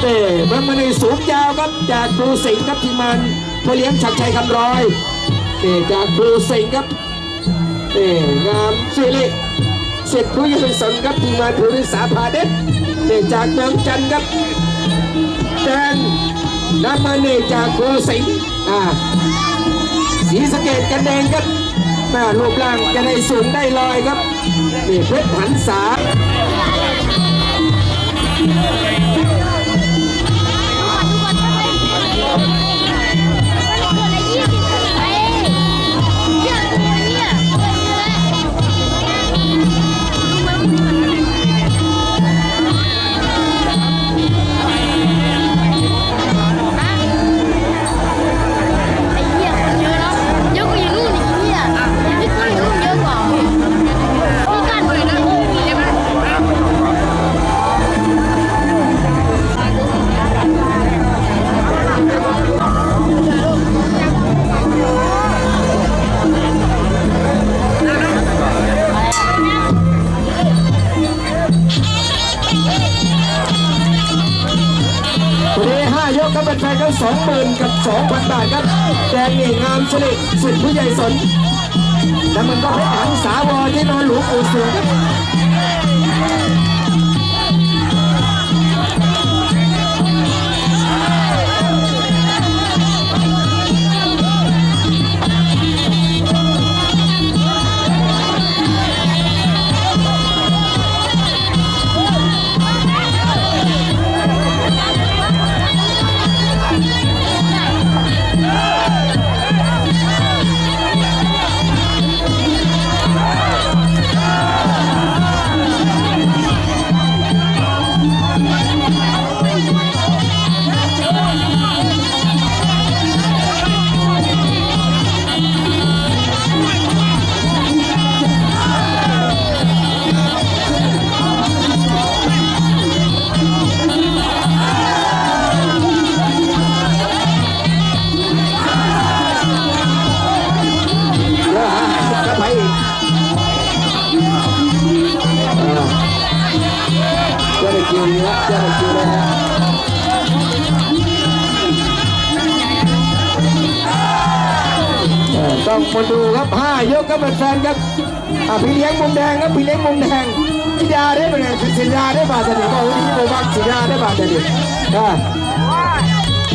เต้เมื่อมันในสูงยาวครับจากครูสิงห์ครับทีมงานพ่อเลี้ยงชัดชัยคำร้อยเต้จากครูสิงห์ครับเต้งามสิริเสร็จผู้ยิ่งสนครับทีมงานภูริษาพาเด็ดเต้จากเมืองจันทร์ครับแดงน้ำมันเนจากครูสิงห์อ่าสีสะเกตกันแดงครับแม่รูปร่างจะได้สูงได้ลอยครับนี่เพชรหันษา สองหมื่นกับสองพันบาทครับแดงนี่งามชลิดสุดผู้ใหญ่สนแล้วมันก็เพชรหังสาวอที่นอนหลวงปู่สวงครับ ต้องมาดูครับห้ายกครับเป็นแฟนครับพี่เลี้ยงมุมแดงครับพี่เลี้ยงมุมแดงสิดาได้เป็นไงสิดาได้บาดเดียวก็วันนี้โบบักสิดาได้บาดเดียวอ่า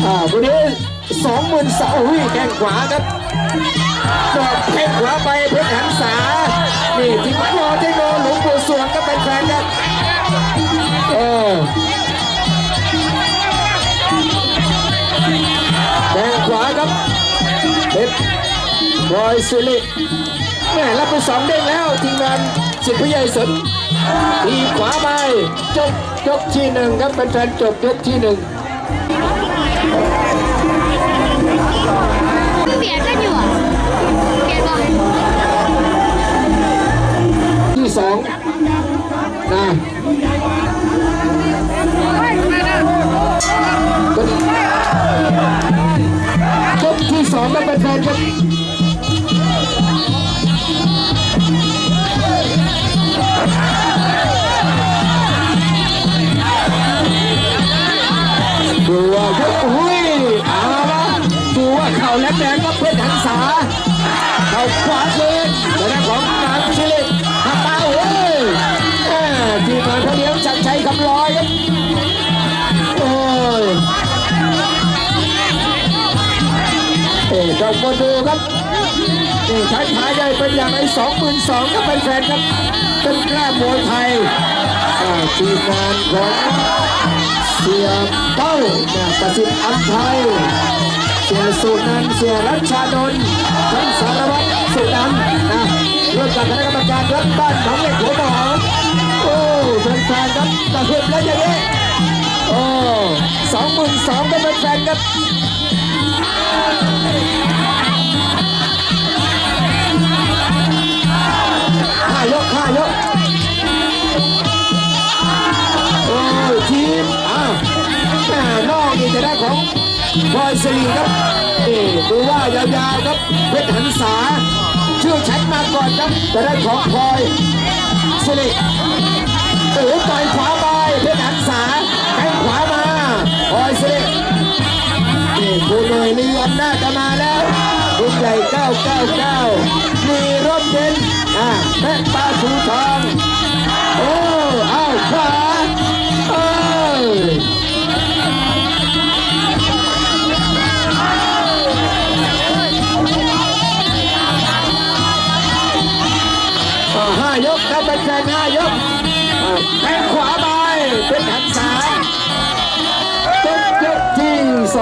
อ่าวันนี้สองหมื่นสองอุ้ยแข้งขวาครับดอกแข้งขวาไปเพชรหันษานี่ที่มันรอที่โนหลวงปู่ อยสิริแม่รับไปสองเด้งแล้วทีมงานสิทธิ์ผู้ใหญ่สนทีขวาไปจบยกที่หนึ่งครับเป็นแฟนจบยกที่หนึ่ง ข้าขวาคืนแต่ด้านของนางชิลิปหักมาเฮ้ยทีมงานเขาเลี้ยงจักรชัยคำลอยครับโอ้ยเอ๋ต้องมาดูครับนี่ใช้ขายใหญ่เป็นอย่างไรสองหมื่นสองก็เป็นแฟนครับเป็นกล้ามวยไทยทีมงานของเสียเต้าประสิทธิ์อัมไทยเสียสุนันเสียรัชชานนท์ท่านสารวัตร สุนันท์นะร่วมกับคณะกรรมการรัฐบ้านหนองเล็กหัวหมอโอ้แฟนๆครับตะเพียบแล้วอย่างนี้โอ้สองหมื่นสองก็เป็นแฟนครับห้ายกห้ายกโอ้ทีมอะแม่นอกนี่จะได้ของบอยสลีครับนี่ดูว่ายาวๆครับเพชรหันษา ชื่อฉันมาก่อนครับจะได้ของพลอยสิริโอ้ต่อยขวาไปเพชรหันษาแข้งขวามาพลอยสินี่คุณหน่วยลีอำนาจะมาแล้วรุ่นใหญ่ 999 มีร่มเย็นอ่าแม่ปลาชูทองโอ้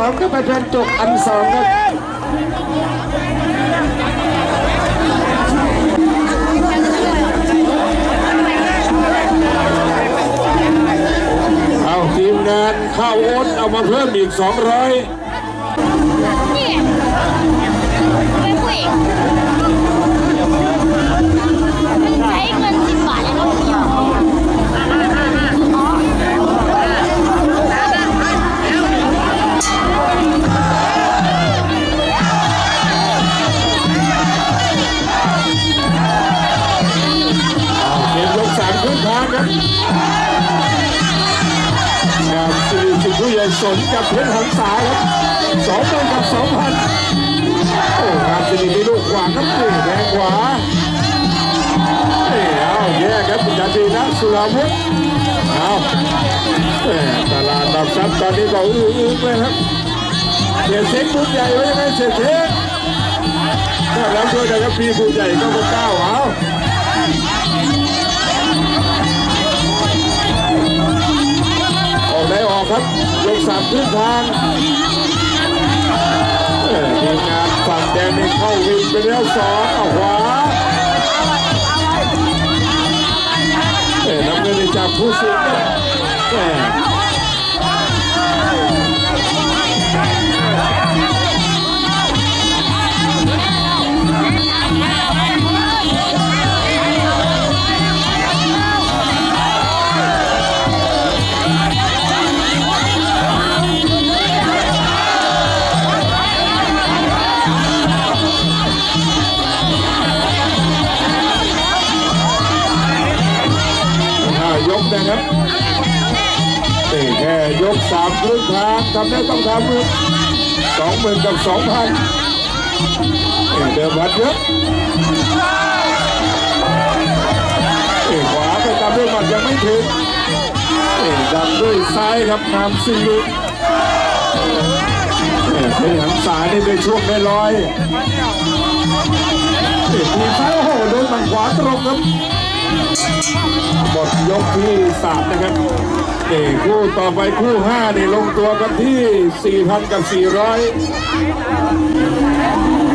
องก็เป็นแฟนจบอันสองครับเอาทีมงานข้าวโอ๊ตเอามาเพิ่มอีก 200 วาครับนี่แทงขวานี่เอาแย่ครับคุณจันทีนะสุราวุธเอาตลาดหลักทรัพย์ตอนนี้ก็อื้ออึงเลยครับเสียเซ็กบุญใหญ่ไว้ยังไงเสียเซ็กถ้าแล้วด้วยนะครับพี่บุญใหญ่ก็มาเก้าเอาออกได้ออกครับยกสามครึ่งทางทีมงาน ฝั่งแดงนี่เข้าวินไปแล้วสองเอาขวาเอ่น้ำเงินจากผู้สิงห์ครับแยกสามครึ่งทางทำได้ต้องทำมือสองหมื่นกับสองพันเดิมพันเยอะนี่ขวาไปตามด้วยหมัดยังไม่ถึงดันด้วยซ้ายครับนำซิลินี่เป็นหันสายนี่เป็นช่วงได้ลอยนี่ทีซ้ายโอ้โหโดนหมันขวาตรงครับ หมดยกที่สามนะครับเอกคู่ต่อไปคู่ห้านี่ลงตัวกันที่ 4,000 กับ 400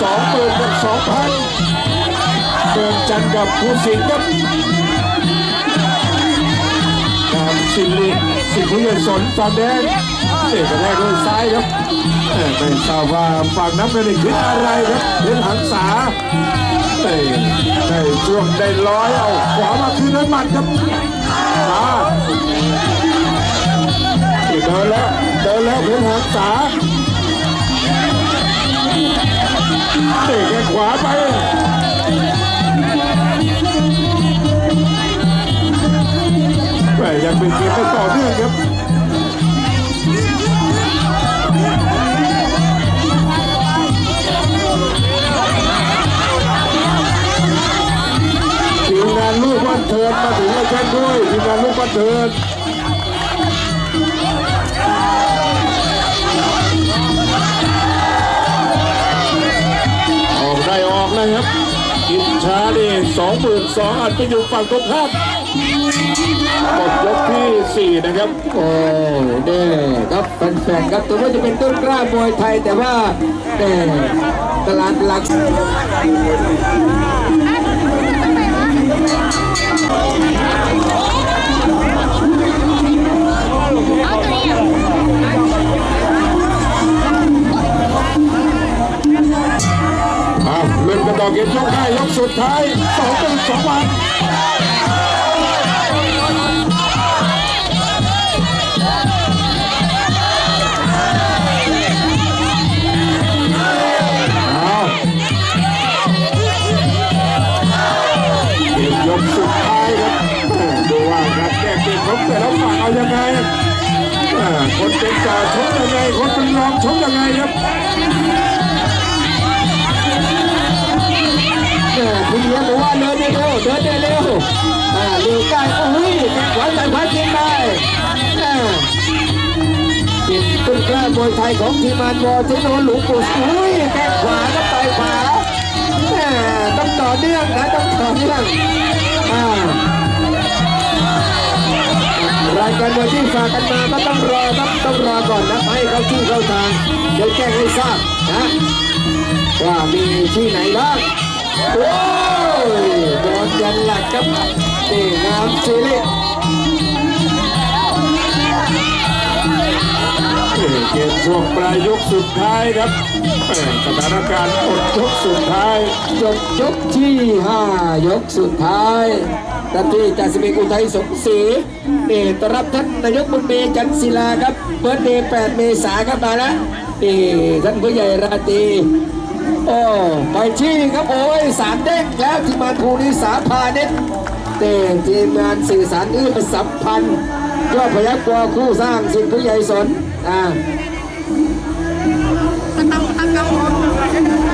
สองหมื่นกับสองพันเดินจันทร์กับผู้สิงห์ครับตามสิริสิริยสนฟอนแดงเอกแรกด้วยซ้ายครับเอ่อไม่ทราบว่าฝั่งน้ำเงินคิดอะไรครับเป็นหันษาเอ้ยได้ช่วงได้ร้อยเอาขวามาคืนนั้นหมัดครับมาเดินแล้วเดินแล้วเป็นหันษา เตะแข้งขวาไปแหม่ยังเป็นเกมไม่ต่อเนื่องครับทีมงานลูกบ้านเทินมาถึงแล้วเช่นด้วยทีมงานลูกบ้านเทิน ครับกินช้าดีสองหมื่นสองอัดไปอยู่ฝั่งตรงข้ามหมดยกที่สี่นะครับ โอ้เด้ครับแฟนๆครับตัวว่าจะเป็นต้นกล้ามวยไทยแต่ว่าเด้ตลาดหลักเห้ายกสุดท้ายสองเป็นสองวันเอาเก็บยกสุดท้ายครับแม่ดูว่าการแก้เกมของแต่ละฝั่งเอายังไงคนเป็นจ่าชกยังไง คนเป็นรองชกยังไงครับ คุณเลี้ยงบอกว่าเดินเร็วเดินเร็วอ่าเร็วใกล้โอ้ยแข้งขวาใส่ขวาจริงได้อ่าเป็นต้นกล้ามวยไทยของทีมานวอเทคโนหลวงปู่อุ้ยแข้งขวาก็ต่อยขวาแม่ต้องต่อเนื่องนะต้องต่อเนื่องอ่ารายการมวยที่ฝากกันมาก็ต้องรอครับต้องรอก่อนนะให้เขาที่เข้าทางเดี๋ยวแจ้งให้ทราบนะว่ามีที่ไหนบ้าง โอ้ยโดนยันหลักครับนี่งามสิริเกมช่วงปลายยกสุดท้ายครับแม่สถานการณ์อดยกสุดท้ายจบยกที่ 5 ยกสุดท้ายท่านที่จ่าสิบเอกอุทัยสมศรีนี่ต้อนรับท่านนายกบุญเมย์จันศิลาครับเบิร์ดเดย์8เมษาครับมาแล้วนี่ท่านผู้ใหญ่ราตรี โอ้ไปชี้ครับโอ้ยสามเด้งแล้วทีมงานภูนิสาพาเน็ตเต่งทีมงานสื่อสารอื้อสัมพันธ์ยอดพยักกวคู่สร้างสิ่งผู้ใหญ่สนอ่าตั้งเก้าตั้งเก้า